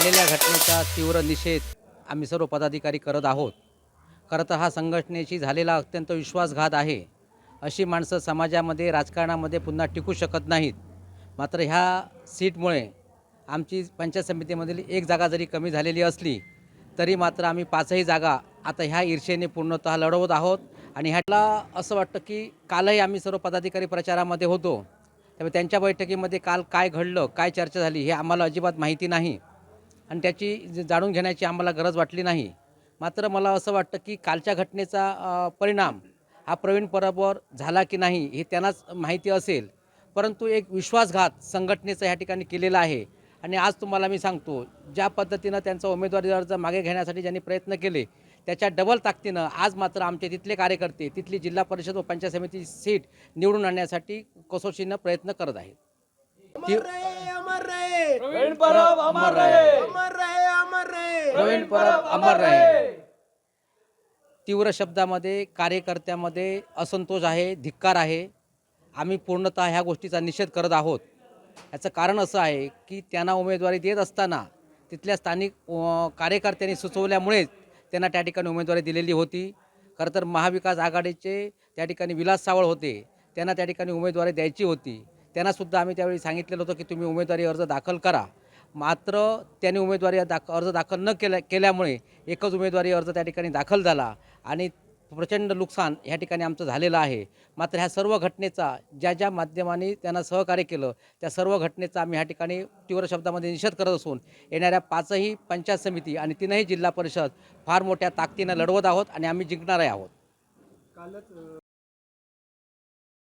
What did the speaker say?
झालेल्या घटनेचा तीव्र निषेध आम्ही सर्व पदाधिकारी करत आहोत. खरं तर हा संघटनेशी झालेला अत्यंत विश्वासघात आहे. अशी माणसं समाजामध्ये राजकारणामध्ये पुन्हा टिकू शकत नाहीत. मात्र ह्या सीटमुळे आमची पंचायत समितीमधील एक जागा जरी कमी झालेली असली तरी मात्र आम्ही पाचही जागा आता ह्या ईर्षेने पूर्णतः लढवत आहोत आणि ह्याला असं वाटतं की कालही आम्ही सर्व पदाधिकारी प्रचारामध्ये होतो. त्यामुळे त्यांच्या बैठकीमध्ये काल काय घडलं काय चर्चा झाली हे आम्हाला अजिबात माहिती नाही. आणि त्याची जाणून घेण्याची आम्हाला गरज वाटली नाही. मात्र मला असं वाटतं की कालच्या घटनेचा परिणाम हा प्रवीण परबवर झाला की नाही हे त्यांनाच माहिती असेल. परंतु एक विश्वासघात संघटनेचा ह्या ठिकाणी केलेला आहे. आणि आज तुम्हाला मी सांगतो ज्या पद्धतीनं त्यांचा उमेदवारी अर्ज मागे घेण्यासाठी ज्यांनी प्रयत्न केले त्याच्या डबल ताकदीनं आज मात्र आमचे तिथले कार्यकर्ते तिथली जिल्हा परिषद व पंचायत समिती सीट निवडून आणण्यासाठी कसोशीनं प्रयत्न करत आहेत. परब अमर रहे। तीव्र शब्दामध्ये कार्यकर्त्यामध्ये असंतोष आहे धिक्कार आहे. आम्ही पूर्णतः ह्या गोष्टीचा निषेध करत आहोत. याचं कारण असं आहे की त्यांना उमेदवारी देत असताना तिथल्या स्थानिक कार्यकर्त्यांनी सुचवल्यामुळेच त्यांना त्या ठिकाणी उमेदवारी दिलेली होती. खरं तर महाविकास आघाडीचे त्या ठिकाणी विलास सावळ होते. त्यांना त्या ठिकाणी उमेदवारी द्यायची होती. त्यांनासुद्धा आम्ही त्यावेळी सांगितलेलं होतं की तुम्ही उमेदवारी अर्ज दाखल करा. मात्र त्यांनी उमेदवारी दाख अर्ज दाखल न केल्या केल्यामुळे एकच उमेदवारी अर्ज त्या ठिकाणी दाखल झाला आणि प्रचंड नुकसान ह्या ठिकाणी आमचं झालेलं आहे. मात्र ह्या सर्व घटनेचा ज्या ज्या माध्यमांनी त्यांना सहकार्य केलं त्या सर्व घटनेचा आम्ही ह्या ठिकाणी तीव्र शब्दामध्ये निषेध करत असून येणाऱ्या पाचही पंचायत समिती आणि तीनही जिल्हा परिषद फार मोठ्या ताकदीनं लढवत आहोत आणि आम्ही जिंकणार आहोत. कालच